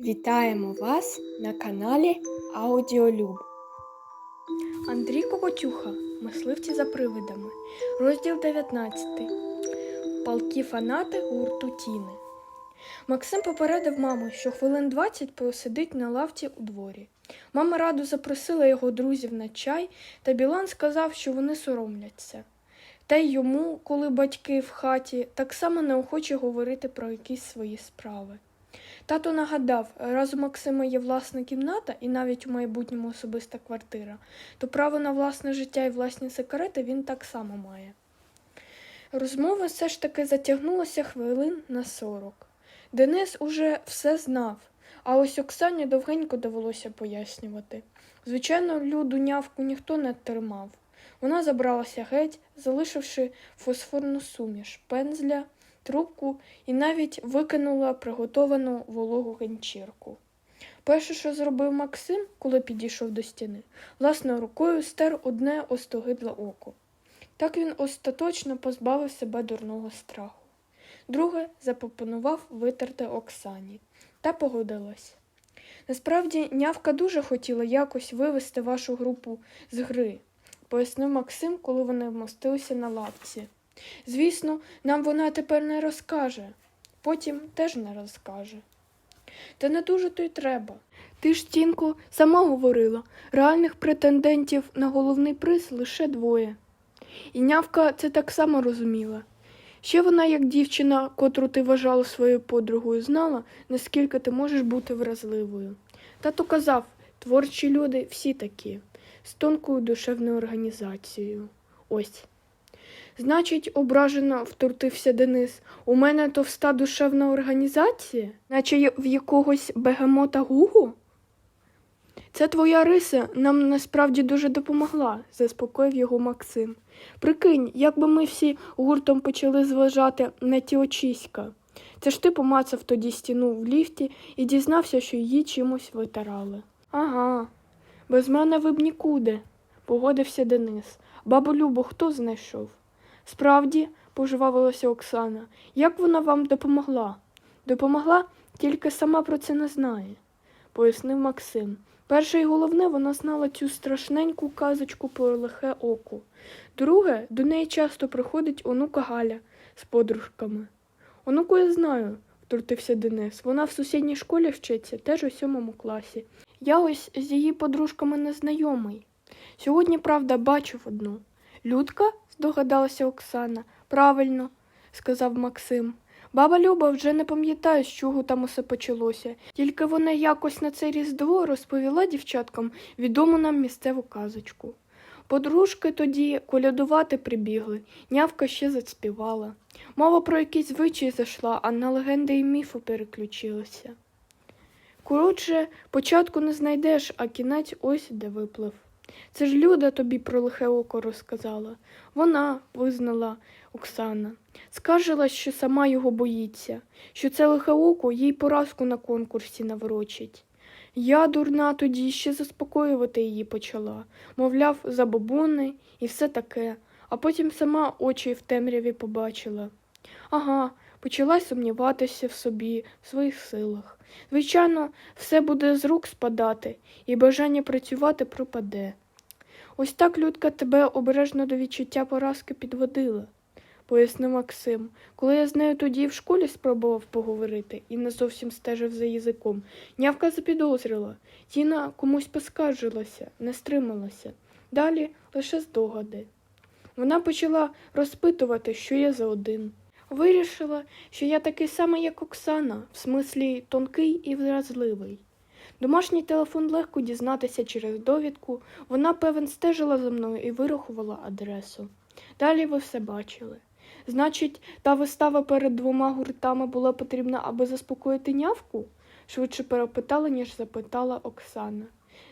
Вітаємо вас на каналі Аудіолюб. Андрій Кокотюха. Мисливці за привидами. Розділ 19. Палки фанати гурту Тіни. Максим попередив маму, що хвилин 20 посидить на лавці у дворі. Мама раду запросила його друзів на чай, та Білан сказав, що вони соромляться. Та й йому, коли батьки в хаті, так само неохоче говорити про якісь свої справи. Тато нагадав, раз у Максима є власна кімната і навіть у майбутньому особиста квартира, то право на власне життя і власні секрети він так само має. Розмова все ж таки затягнулася хвилин на сорок. Денис уже все знав, а ось Оксані довгенько довелося пояснювати. Звичайно, люду нявку ніхто не тримав. Вона забралася геть, залишивши фосфорну суміш, пензля, трубку і навіть викинула приготовану вологу ганчірку. Перше, що зробив Максим, коли підійшов до стіни, власною рукою стер одне остогидле око. Так він остаточно позбавив себе дурного страху. Друге запропонував витерти Оксані та погодилась. Насправді, нявка дуже хотіла якось вивести вашу групу з гри, пояснив Максим, коли вони вмостилися на лавці. Звісно, нам вона тепер не розкаже, потім теж не розкаже. Та не дуже то й треба. Ти ж, Тінко, сама говорила, реальних претендентів на головний приз лише двоє. І нявка це так само розуміла. Ще вона, як дівчина, котру ти вважала своєю подругою, знала, наскільки ти можеш бути вразливою. Тато казав, творчі люди всі такі, з тонкою душевною організацією. Ось. Значить, ображено втрутився Денис. У мене товста душевна організація, наче в якогось бегемота Гугу? Це твоя риса нам насправді дуже допомогла, заспокоїв його Максим. Прикинь, як би ми всі гуртом почали зважати на ті очиська. Це ж ти помацав тоді стіну в ліфті і дізнався, що її чимось витирали. Ага, без мене ви б нікуди, погодився Денис. Бабу Любу хто знайшов? Справді, пожвавилася Оксана, як вона вам допомогла? Допомогла, тільки сама про це не знає, пояснив Максим. Перше і головне, вона знала цю страшненьку казочку про лихе око. Друге, до неї часто приходить онука Галя з подружками. Онуку я знаю, втрутився Денис. Вона в сусідній школі вчиться, теж у сьомому класі. Я ось з її подружками не знайомий. Сьогодні, правда, бачив одну. Людка? Здогадалася Оксана. Правильно, сказав Максим. Баба Люба вже не пам'ятає, з чого там усе почалося, тільки вона якось на це різдво розповіла дівчаткам відому нам місцеву казочку. Подружки тоді колядувати прибігли, нявка ще заспівала. Мова про якісь звичаї зайшла, а на легенди і міфи переключилася. Коротше, початку не знайдеш, а кінець ось де виплив. Це ж Люда тобі про лихе око розказала. Вона визнала Оксана. Скаржила, що сама його боїться, що це лихе око їй поразку на конкурсі наворочить. Я, дурна, тоді ще заспокоювати її почала, мовляв, забобони і все таке, а потім сама очі в темряві побачила. Ага, почала сумніватися в собі, в своїх силах. Звичайно, все буде з рук спадати, і бажання працювати пропаде. Ось так Людка тебе обережно до відчуття поразки підводила, пояснив Максим. Коли я з нею тоді в школі спробував поговорити і не зовсім стежив за язиком, нявка запідозрила. Тіна комусь поскаржилася, не стрималася. Далі лише здогади. Вона почала розпитувати, що я за один. Вирішила, що я такий самий, як Оксана, в смислі тонкий і вразливий. Домашній телефон легко дізнатися через довідку, вона, певен, стежила за мною і вирахувала адресу. Далі ви все бачили. Значить, та вистава перед двома гуртами була потрібна, аби заспокоїти нявку? швидше перепитала, ніж запитала Оксана.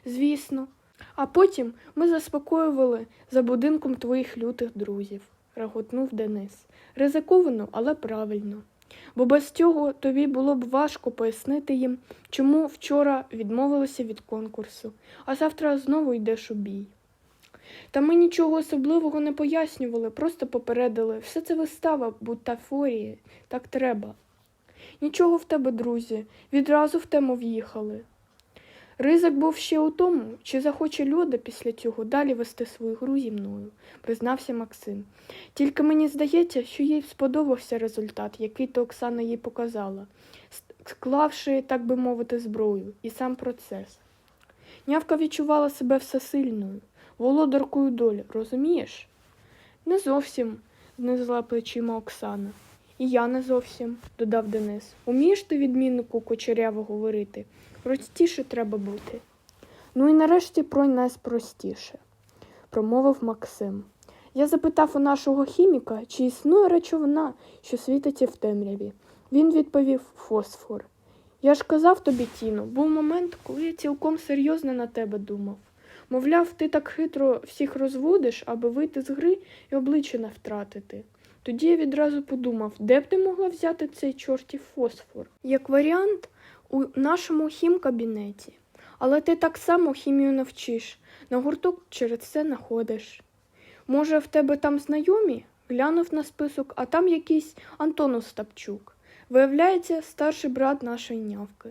Звісно. А потім ми заспокоювали за будинком твоїх лютих друзів, реготнув Денис. Ризиковано, але правильно. Бо без цього тобі було б важко пояснити їм, чому вчора відмовилися від конкурсу, а завтра знову йдеш у бій. Та ми нічого особливого не пояснювали, просто попередили все це вистава, бутафорії, так треба. Нічого в тебе, друзі, відразу в тему в'їхали. Ризик був ще у тому, чи захоче Люда після цього далі вести свою гру зі мною, признався Максим. Тільки мені здається, що їй сподобався результат, який то Оксана їй показала, склавши, так би мовити, зброю і сам процес. Нявка відчувала себе всесильною, володаркою долі, розумієш? Не зовсім, знизила плечима Оксана. І я не зовсім, додав Денис. Умієш ти відміннику кочеряво говорити? Простіше треба бути. Ну і нарешті про найспростіше, промовив Максим. Я запитав у нашого хіміка, чи існує речовина, що світиться в темряві. Він відповів фосфор. Я ж казав тобі, Тіно, був момент, коли я цілком серйозно на тебе думав. Мовляв, ти так хитро всіх розводиш, аби вийти з гри і обличчя не втратити. Тоді я відразу подумав, де б ти могла взяти цей чортів фосфор? Як варіант, у нашому хімкабінеті. Але ти так само хімію навчиш, на гурток через це находиш. Може, в тебе там знайомі? Глянув на список, а там якийсь Антон Остапчук. Виявляється, старший брат нашої нявки,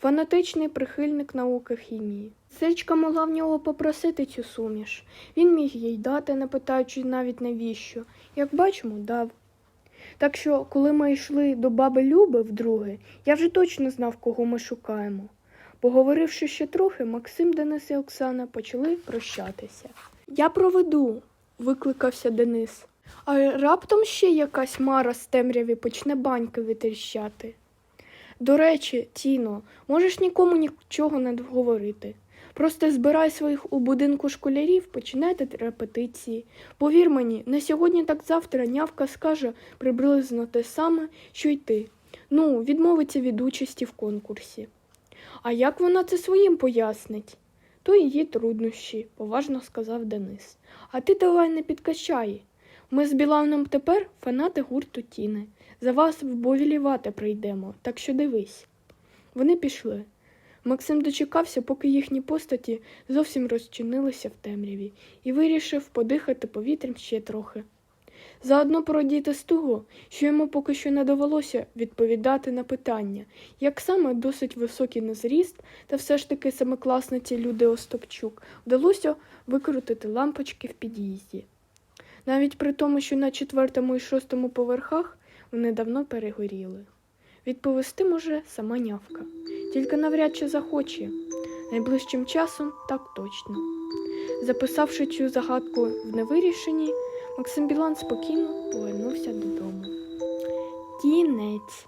фанатичний прихильник науки хімії. Сичка могла в нього попросити цю суміш. Він міг їй дати, не питаючи навіть навіщо. Як бачимо, дав. Так що, коли ми йшли до баби Люби вдруге, я вже точно знав, кого ми шукаємо. Поговоривши ще трохи, Максим, Денис і Оксана почали прощатися. Я проведу, викликався Денис. А раптом ще якась мара з темряві почне баньки витріщати. До речі, Тіно, можеш нікому нічого не говорити. Просто збирай своїх у будинку школярів, починайте репетиції. Повір мені, не сьогодні, так завтра нявка скаже приблизно те саме, що й ти. Ну, відмовиться від участі в конкурсі. А як вона це своїм пояснить? То її труднощі, поважно сказав Денис. А ти давай не підкачай. Ми з Біланом тепер фанати гурту Тіни. За вас вболівати прийдемо, так що дивись. Вони пішли. Максим дочекався, поки їхні постаті зовсім розчинилися в темряві, і вирішив подихати повітрям ще трохи. Заодно породіти з того, що йому поки що не довелося відповідати на питання, як саме досить високий на зріст та все ж таки семикласниці Люди Остапчук вдалося викрутити лампочки в під'їзді. Навіть при тому, що на четвертому і шостому поверхах вони давно перегоріли. Відповісти може сама нявка, тільки навряд чи захоче. Найближчим часом так точно. Записавши цю загадку в невирішенні, Максим Білан спокійно повернувся додому. Кінець.